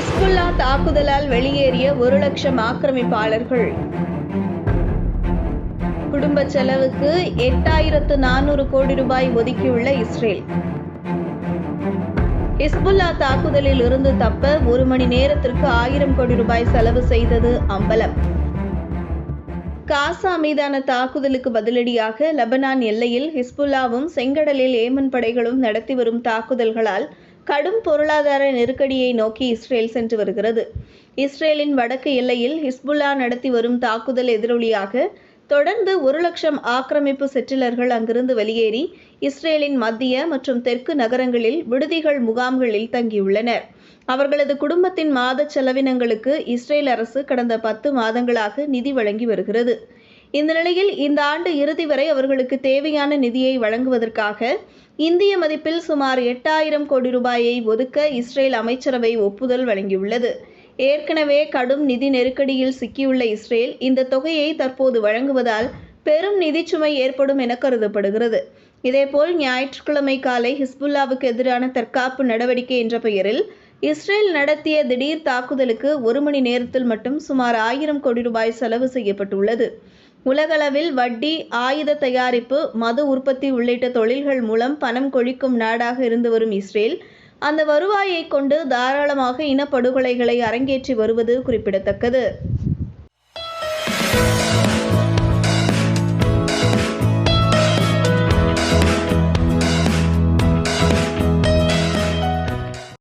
Hezbollah தாக்குதலால் வெளியேறிய ஒரு லட்சம் ஆக்கிரமிப்பாளர்கள். குடும்ப செலவுக்கு எட்டாயிரத்து நானூறு கோடி ரூபாய் ஒதுக்கியுள்ள இஸ்ரேல். ஹிஸ்புல்லா தாக்குதலில் இருந்து தப்ப ஒரு மணி நேரத்திற்கு ஆயிரம் கோடி ரூபாய் செலவு செய்தது அம்பலம். காசா மீதான தாக்குதலுக்கு பதிலடியாக லெபனான் எல்லையில் ஹிஸ்புல்லாவும் செங்கடலில் ஏமன் படைகளும் நடத்தி வரும் தாக்குதல்களால் கடும் பொருளாதார நெருக்கடியை நோக்கி இஸ்ரேல் சென்று வருகிறது. இஸ்ரேலின் வடக்கு எல்லையில் ஹிஸ்புல்லா நடத்தி வரும் தாக்குதல் எதிரொலியாக தொடர்ந்து ஒரு லட்சம் ஆக்கிரமிப்பு செட்டிலர்கள் அங்கிருந்து வெளியேறி இஸ்ரேலின் மத்திய மற்றும் தெற்கு நகரங்களில் விடுதிகள் முகாம்களில் தங்கியுள்ளனர். அவர்களது குடும்பத்தின் மாத செலவினங்களுக்கு இஸ்ரேல் அரசு கடந்த பத்து மாதங்களாக நிதி வழங்கி வருகிறது. இந்த நிலையில் இந்த ஆண்டு இறுதி வரை அவர்களுக்கு தேவையான நிதியை வழங்குவதற்காக இந்திய மதிப்பில் சுமார் எட்டாயிரம் கோடி ரூபாயை ஒதுக்க இஸ்ரேல் அமைச்சரவை ஒப்புதல் வழங்கியுள்ளது. ஏற்கனவே கடும் நிதி நெருக்கடியில் சிக்கியுள்ள இஸ்ரேல் இந்த தொகையை தற்போது வழங்குவதால் பெரும் நிதிச்சுமை ஏற்படும் என கருதப்படுகிறது. இதேபோல் ஞாயிற்றுக்கிழமை காலை ஹிஸ்புல்லாவுக்கு எதிரான தற்காப்பு நடவடிக்கை என்ற பெயரில் இஸ்ரேல் நடத்திய திடீர் தாக்குதலுக்கு ஒரு மணி நேரத்தில் மட்டும் சுமார் ஆயிரம் கோடி ரூபாய் செலவு செய்யப்பட்டுள்ளது. உலகளவில் வட்டி ஆயுத தயாரிப்பு மது உற்பத்தி உள்ளிட்ட தொழில்கள் மூலம் பணம் கொழிக்கும் நாடாக இருந்து வரும் இஸ்ரேல் அந்த வருவாயை கொண்டு தாராளமாக இனப்படுகொலைகளை அரங்கேற்றி வருவது குறிப்பிடத்தக்கது.